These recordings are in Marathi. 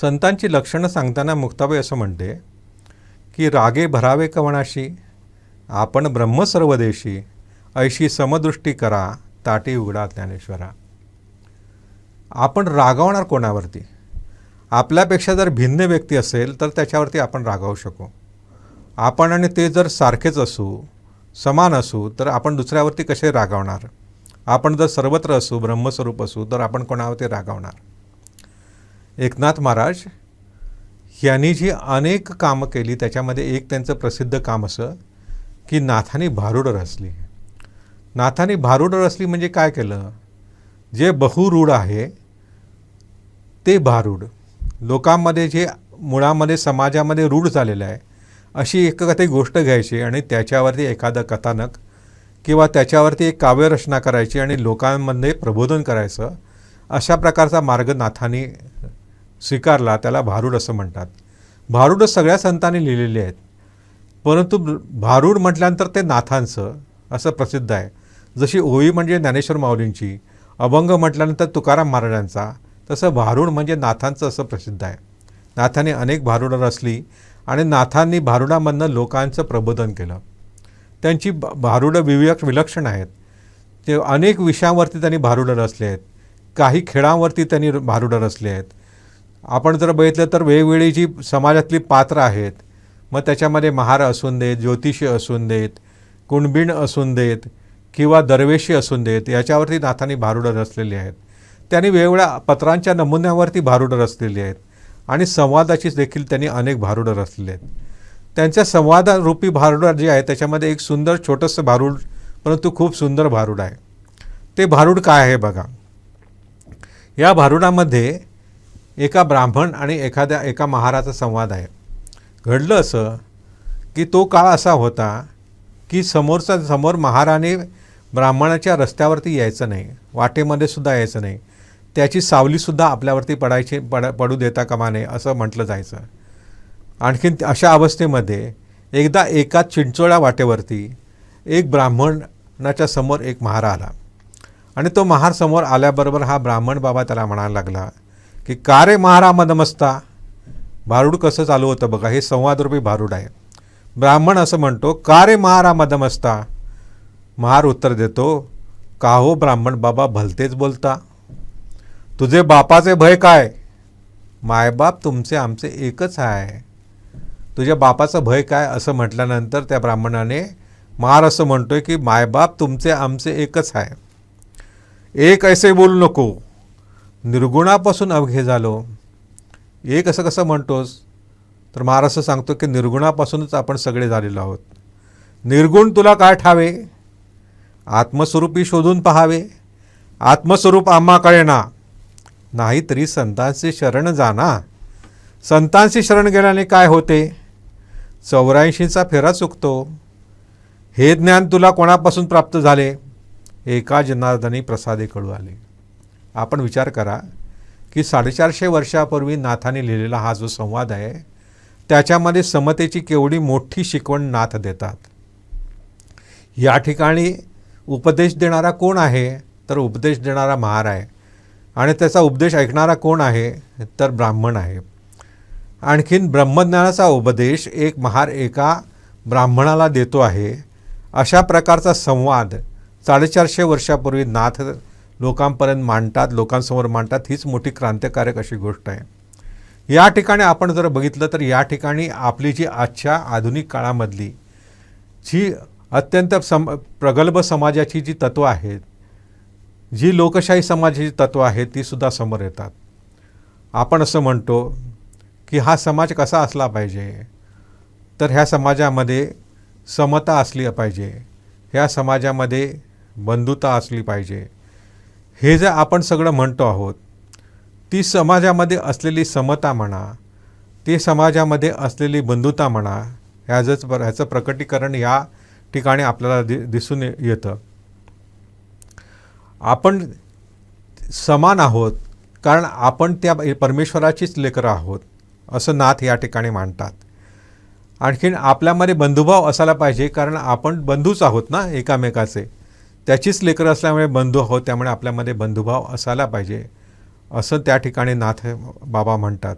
संतांची लक्षणं सांगताना मुक्ताबाई असं म्हणते की रागे भरावे कवणाशी आपण ब्रह्म सर्वदेशी ऐशी समदृष्टी करा ताटी उघडा ज्ञानेश्वरा. आपण रागावणार कोणावरती? आपल्यापेक्षा जर भिन्न व्यक्ती असेल तर त्याच्यावरती आपण रागावू शकू. आपण आणि ते जर सारखेच असू समान असू तर आपण दुसऱ्यावरती कसे रागावणार? आपण जर सर्वत्र असू ब्रह्मस्वरूप असू तर आपण कोणावरती रागावणार? एकनाथ महाराज यांनी जी अनेक कामं केली त्याच्यामध्ये एक त्यांचं प्रसिद्ध काम असं की नाथाने भारुड रचली. नाथाने भारुड रचली म्हणजे काय केलं? जे बहुरूढ आहे ते भारूड. लोकांमध्ये जे मुळामध्ये समाजामध्ये रूढ झालेलं आहे अशी एक काही गोष्ट घ्यायची आणि त्याच्यावरती एखादं कथानक किंवा त्याच्यावरती एक काव्यरचना करायची आणि लोकांमध्ये प्रबोधन करायचं अशा प्रकारचा मार्ग नाथानी स्वीकारला त्याला भारूड असं म्हणतात. भारूड सगळ्या संतांनी लिहिलेले आहेत. परंतु भारूड म्हटल्यानंतर ते नाथांचं असं प्रसिद्ध आहे. जशी ओवी म्हणजे ज्ञानेश्वर माऊलींची अभंग म्हटल्यानंतर तुकाराम महाराजांचा तसं भारूड म्हणजे नाथांचं असं प्रसिद्ध आहे. नाथांनी अनेक भारुडं रचली आणि नाथांनी भारुडामधनं लोकांचं प्रबोधन केलं. त्यांची भारुडं विवेक विलक्षण आहेत. ते अनेक विषयांवरती त्यांनी भारुडं रचले आहेत. काही खेळांवरती त्यांनी भारुडं रचले आहेत. आपण जर बघितलं तर वेगवेगळी जी समाजातली पात्र आहेत मग त्याच्यामध्ये महार असून देत ज्योतिषी असून देत कुणबिण असून देत किंवा दरवेशी असून देत याच्यावरती नाथांनी भारुडं रचलेली आहेत. त्यांनी वेगवेगळ्या पत्रांच्या नमुन्यावरती भारुडं रचलेली आहेत आणि संवादाची देखील त्यांनी अनेक भारुडं रचलेली आहेत. त्यांच्या संवादारूपी भारुडं जे आहे त्याच्यामध्ये एक सुंदर छोटंसं भारूड परंतु खूप सुंदर भारूड आहे. ते भारूड काय आहे बघा. या भारुडामध्ये एका ब्राह्मण आणि एखाद्या एका महाराचा संवाद आहे. घडलं असं की तो काळ असा होता की समोरचा समोर महाराने ब्राह्मणाच्या रस्त्यावरती यायचं नाही वाटेमध्ये सुद्धा यायचं नाही. त्याची सावलीसुद्धा आपल्यावरती पडायची पड पडू देता कामा नये असं म्हटलं जायचं. आणखीन अशा अवस्थेमध्ये एकदा एका चिंचोळ्या वाटेवरती एक ब्राह्मणाच्या समोर एक महार आला. आणि तो महार समोर आल्याबरोबर हा ब्राह्मण बाबा त्याला म्हणायला लागला की का रे महारामा नमस्ता भारूड कसं चालू होतं बघा हे संवादरूपी भारूड आहे. ब्राह्मण असं म्हणतो का रे महारामा नमस्ता महार उत्तर देतो का हो ब्राह्मण बाबा भलतेच बोलता. तुझे बापाचे भय काय? मायबाप तुमचे आमचे एकच आहे तुझ्या बापाचं भय काय? असं म्हटल्यानंतर त्या ब्राह्मणाने महार असं म्हणतोय की मायबाप तुमचे आमचे एकच आहे एक ऐसे बोलू नको. निर्गुणापासून अवघे झालो. एक असं कसं म्हणतोस? तर महाराष्ट्र असं सांगतो की निर्गुणापासूनच आपण सगळे झालेलो आहोत. निर्गुण तुला काय ठावे? आत्मस्वरूपी शोधून पहावे. आत्मस्वरूप आम्हा कळेना नाही तरी संतांचे शरण जाना. संतांशी शरण गेल्याने काय होते? चौऱ्याऐंशीचा फेरा चुकतो. हे ज्ञान तुला कोणापासून प्राप्त झाले? एका जनार्दनी प्रसादे कळू आले. आपण विचार करा की साडेचारशे वर्षापूर्वी नाथाने लिहिलेला हा जो संवाद आहे त्याच्यामध्ये समतेची केवढी मोठी शिकवण नाथ देतात. या ठिकाणी उपदेश देणारा कोण आहे तर उपदेश देणारा महार आहे. आणि त्याचा उपदेश ऐकणारा कोण आहे तर ब्राह्मण आहे. आणखीन ब्रह्मज्ञानाचा उपदेश एक महार एका ब्राह्मणाला देतो आहे. अशा प्रकारचा संवाद साडेचारशे वर्षापूर्वी नाथ लोकांपर्यंत मांडतात लोकांसमोर मांडतात हीच मोठी क्रांतिकारक अशी गोष्ट आहे. या ठिकाणी आपण जर बघितलं तर या ठिकाणी आपली जी आजच्या आधुनिक काळामधली जी अत्यंत सम प्रगल्भ समाजाची जी तत्त्वं आहेत जी लोकशाही समाजाची तत्त्वं आहेत तीसुद्धा समोर येतात. आपण असं म्हणतो की हा समाज कसा असला पाहिजे? तर ह्या समाजामध्ये समता असली पाहिजे. ह्या समाजामध्ये बंधुता असली पाहिजे. हे जे आपण सगळं म्हणतो आहोत ती समाजामध्ये असलेली समता म्हणा ती समाजामध्ये असलेली बंधुता म्हणा ह्याचंच ह्याचं प्रकटीकरण या ठिकाणी आपल्याला दि दिसून येतं. आपण समान आहोत कारण आपण त्या परमेश्वराचीच लेकरं आहोत असं नाथ या ठिकाणी मांडतात आणखीन आपल्यामध्ये बंधुभाव असायला पाहिजे कारण आपण बंधूच आहोत ना एकामेकाचे. त्याचीच लेकरं असल्यामुळे बंधू आहोत त्यामुळे आपल्यामध्ये बंधुभाव असायला पाहिजे. असं त्या ठिकाणी नाथ बाबा म्हणतात.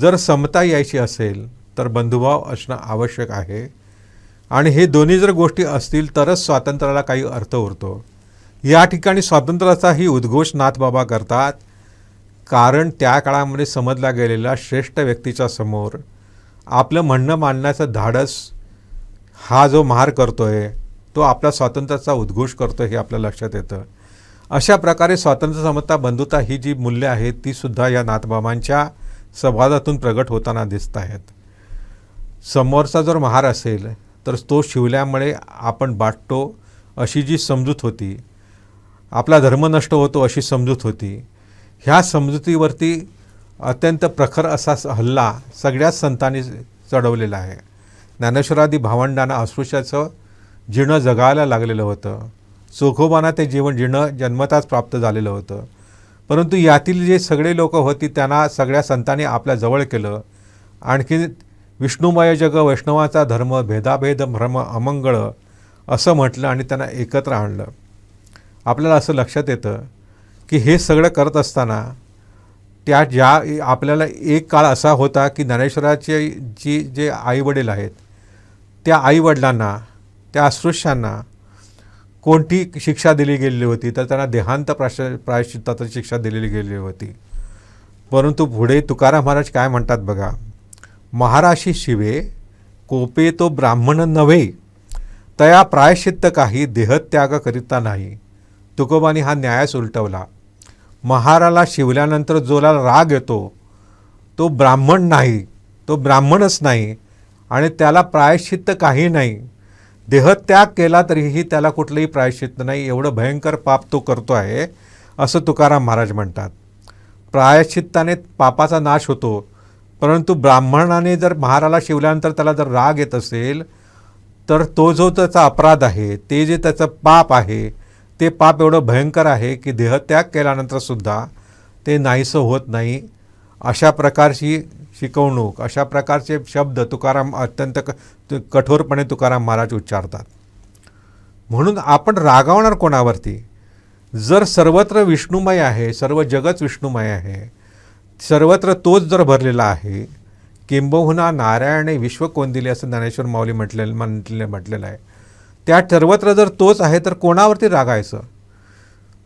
जर समता यायची असेल तर बंधुभाव असणं आवश्यक आहे. आणि हे दोन्ही जर गोष्टी असतील तरच स्वातंत्र्याला काही अर्थ उरतो. या ठिकाणी स्वातंत्र्याचाही उद्घोष नाथबाबा करतात. कारण त्या काळामध्ये समजला गेलेला श्रेष्ठ व्यक्तीच्या समोर आपलं म्हणणं मांडण्याचं धाडस हा जो महार आहे तो आपला स्वातंत्र्याचा उद्घोष करतो हे आपल्या लक्षात येतं. अशा प्रकारे स्वातंत्र्य समता बंधुता ही जी मूल्य आहेत ती सुद्धा या नाथबाबांच्या संवादातून प्रगट होताना दिसत आहेत. समोरचा जर महार असेल तर तो शिवल्यामुळे आपण बाटतो अशी जी समजूत होती आपला धर्म नष्ट होतो अशी समजूत होती. ह्या समजुतीवरती अत्यंत प्रखर असा हल्ला सगळ्याच संतांनी चढवलेला आहे. ज्ञानेश्वरादी भावंडांना अस्पृश्याचं जीर्ण जगायला लागलेलं होतं. चोखोबांना ते जीवन जीर्ण जन्मताच प्राप्त झालेलं होतं. परंतु यातील जे सगळे लोक होती त्यांना सगळ्या संतांनी आपल्या जवळ केलं. आणखी विष्णुमय जग वैष्णवाचा धर्म भेदाभेद भ्रम अमंगळ असं म्हटलं आणि त्यांना एकत्र आणलं. आपल्याला असं लक्षात येतं की हे सगळं करत असताना त्या ज्या आपल्याला एक काळ असा होता की ज्ञानेश्वराचे जी जे आईवडील आहेत त्या आईवडिलांना त्या अस्पृश्यांना कोणती शिक्षा दिली गेलेली होती तर त्यांना देहांत प्राश प्रायश्चित्ताची शिक्षा दिलेली गेलेली होती. परंतु पुढे तुकाराम महाराज काय म्हणतात बघा महाराशी शिवे कोपे तो ब्राह्मण नव्हे तया प्रायश्चित्त काही देहत्याग करीता नाही. तुकोबानी हा न्यायास उलटवला. महाराला शिवल्यानंतर जोला राग येतो. तो ब्राह्मण नाही तो ब्राह्मणच नाही आणि त्याला प्रायश्चित्त काही नाही. देहत्याग केला तरीही त्याला कुठलंही प्रायश्चित्त नाही. एवढं भयंकर पाप तो करतो आहे असं तुकाराम महाराज म्हणतात. प्रायश्चित्ताने पापाचा नाश होतो. परंतु ब्राह्मणाने जर महाराला शिवल्यानंतर त्याला जर राग येत असेल तर तो जो त्याचा अपराध आहे ते जे त्याचं पाप आहे ते पाप एवढं भयंकर आहे की देहत्याग केल्यानंतरसुद्धा ते नाहीसं होत नाही. अशा प्रकारची शिकवणूक अशा प्रकारचे शब्द तुकाराम अत्यंत क तु- कठोरपणे तुकाराम महाराज उच्चारतात. म्हणून आपण रागावणार कोणावरती? जर सर्वत्र विष्णुमय आहे सर्व जगच विष्णुमय आहे सर्वत्र तोच जर भरलेला आहे किंबहुना नारायणे विश्व कोंदिले असं ज्ञानेश्वर माऊली म्हटलेलं म्हटले म्हटलेलं आहे. त्या सर्वत्र जर तोच आहे तर कोणावरती रागायचं?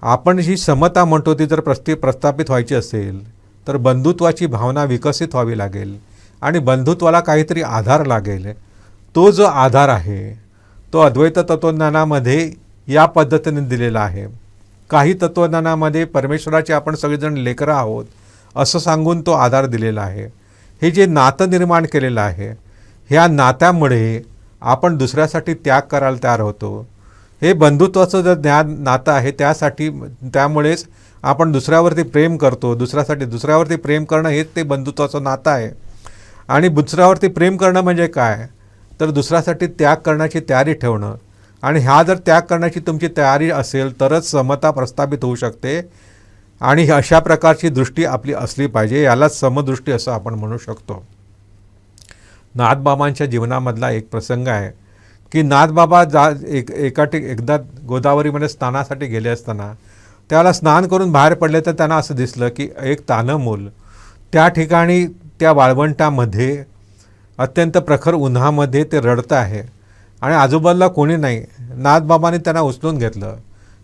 आपण जी समता म्हणतो ती जर प्रस्ती प्रस्थापित व्हायची असेल तर बंधुत्वाची भावना विकसित व्हावी लागेल आणि बंधुत्वाला काहीतरी आधार लागेल. तो जो आधार आहे तो अद्वैत तत्त्वज्ञानामध्ये या पद्धतीने दिलेला आहे. काही तत्त्वज्ञानामध्ये परमेश्वराचे आपण सगळेजण लेकरं आहोत असं सांगून तो आधार दिलेला आहे. हे जे नातं निर्माण केलेलं आहे ह्या नात्यामुळे आपण दुसऱ्यासाठी त्याग करायला तयार होतो. हे बंधुत्वाचं जर ज्ञान नातं आहे त्यासाठी त्यामुळेच आपण दुसऱ्यावरती प्रेम करतो दुसऱ्यासाठी दुसऱ्यावरती प्रेम करणं हेच ते बंधुत्वाचं नातं आहे. आणि दुसऱ्यावरती प्रेम करणं म्हणजे काय? तर दुसऱ्यासाठी त्याग करण्याची तयारी ठेवणं. आणि ह्या जर त्याग करण्याची तुमची तयारी असेल तरच समता प्रस्थापित होऊ शकते. आणि अशा प्रकारची दृष्टी आपली असली पाहिजे यालाच समदृष्टी असं आपण म्हणू शकतो. नाथबाबांच्या जीवनामधला एक प्रसंग आहे की नाथबाबा जा एक एका ठिक एकदा गोदावरीमध्ये स्नानासाठी गेले असताना त्याला स्नान करून बाहेर पडले तर त्यांना असं दिसलं की एक तानं मूल त्या ठिकाणी त्या वाळवंटामध्ये अत्यंत प्रखर उन्हामध्ये ते रडतं आहे. आणि आजोबाला कोणी नाही. नाथबाबांनी त्यांना उचलून घेतलं.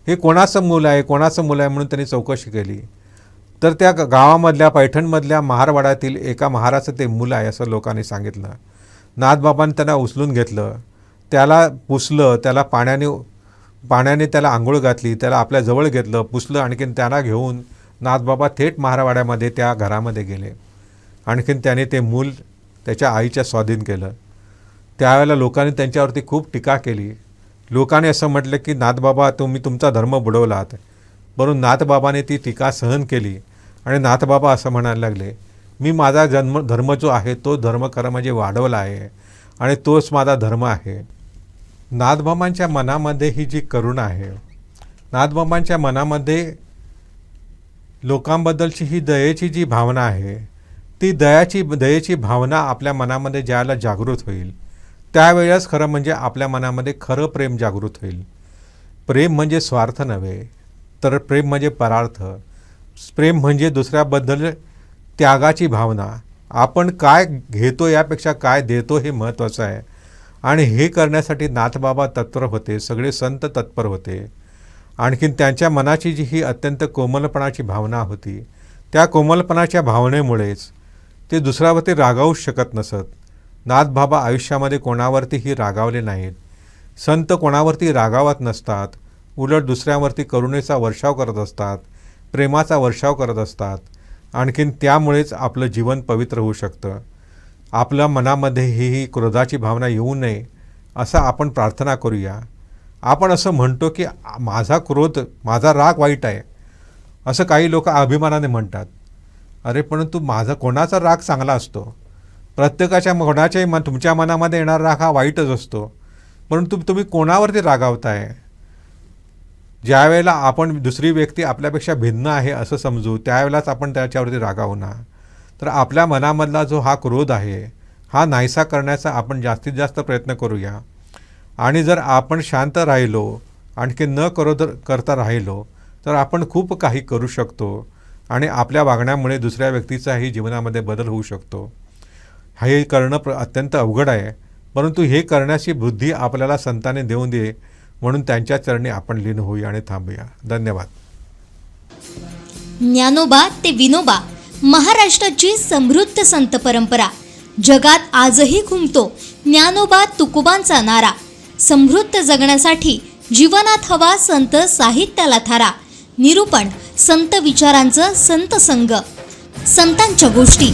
हे कोणाचं मूल आहे? कोणाचं मूल आहे म्हणून त्यांनी चौकशी केली. तर त्या गावामधल्या पैठणमधल्या महारवाड्यातील एका महाराचं ते मूल आहे असं लोकांनी सांगितलं. नाथबाबांनी त्यांना उचलून घेतलं. त्याला पुसलं. त्याला पाण्याने पाण्याने त्याला आंघोळ घातली त्याला आपल्या जवळ घेतलं पुसलं आणखीन त्यांना घेऊन नाथबाबा थेट महारवाड्यामध्ये त्या घरामध्ये गेले. आणखीन त्याने ते मूल त्याच्या आईच्या स्वाधीन केलं. त्यावेळेला लोकांनी त्यांच्यावरती खूप टीका केली. लोकांनी असं म्हटलं की नाथबाबा तुम्ही तुमचा धर्म बुडवलात. परंतु नाथबाबाने ती टीका सहन केली आणि नाथबाबा असं म्हणायला लागले मी माझा जन्म धर्म जो आहे तो धर्मकर्म जे म्हणजे वाढवला आहे आणि तोच माझा धर्म आहे. नाथबाबांच्या मनामध्ये ही जी करुणा आहे नाथबाबांच्या मनामध्ये लोकांबद्दलची ही दयेची जी भावना आहे ती दयाची दयेची भावना आपल्या मनामध्ये ज्याला जागृत होईल त्यावेळेस खरं म्हणजे आपल्या मनामध्ये खरं प्रेम जागृत होईल. प्रेम म्हणजे स्वार्थ नव्हे तर प्रेम म्हणजे परार्थ. प्रेम म्हणजे दुसऱ्याबद्दल त्यागाची भावना. आपण काय घेतो यापेक्षा काय देतो हे महत्त्वाचं आहे. आणि हे करण्यासाठी नाथबाबा तत्पर होते सगळे संत तत्पर होते. आणखीन त्यांच्या मनाची जी ही अत्यंत कोमलपणाची भावना होती त्या कोमलपणाच्या भावनेमुळेच ते दुसऱ्यावरती रागावूच शकत नसत. नाथबाबा आयुष्यामध्ये कोणावरतीही रागावले नाहीत. संत कोणावरती रागावत नसतात उलट दुसऱ्यावरती करुणेचा वर्षाव करत असतात प्रेमाचा वर्षाव करत असतात. आणखीन त्यामुळेच आपलं जीवन पवित्र होऊ शकतं. आपल्या मनामध्ये ही ही क्रोधाची भावना येऊ नये असं आपण प्रार्थना करूया. आपण असं म्हणतो की माझा क्रोध माझा राग वाईट आहे असं काही लोक अभिमानाने म्हणतात. अरे परंतु माझा कोणाचा राग चांगला असतो? प्रत्येकाच्या कोणाच्याही मन तुमच्या मनामध्ये येणारा राग हा वाईटच असतो. परंतु तुम्ही कोणावरती रागावताय? ज्यावेळेला आपण दुसरी व्यक्ती आपल्यापेक्षा भिन्न आहे असं समजू त्यावेळेलाच आपण त्याच्यावरती रागावू ना. तर आपल्या मनामधला जो हा क्रोध आहे हा नाहीसा करण्याचा आपण जास्तीत जास्त प्रयत्न करूया. आणि जर आपण शांत राहिलो आणखी न करो करता राहिलो तर आपण खूप काही करू शकतो आणि आपल्या वागण्यामुळे दुसऱ्या व्यक्तीचाही जीवनामध्ये बदल होऊ शकतो. हे करणं प्र अत्यंत अवघड आहे परंतु हे करण्याची बुद्धी आपल्याला संताने देऊन दे म्हणून त्यांच्या चरणी आपण लीन होऊया आणि थांबूया. धन्यवाद. ज्ञानोबा ते विनोबा. महाराष्ट्राची समृद्ध संत परंपरा. जगात आजही घुमतो ज्ञानोबा तुकोबांचा नारा. समृद्ध जगण्यासाठी जीवनात हवा संत साहित्याला थारा. निरूपण संत विचारांचं संत संग संतांच्या गोष्टी.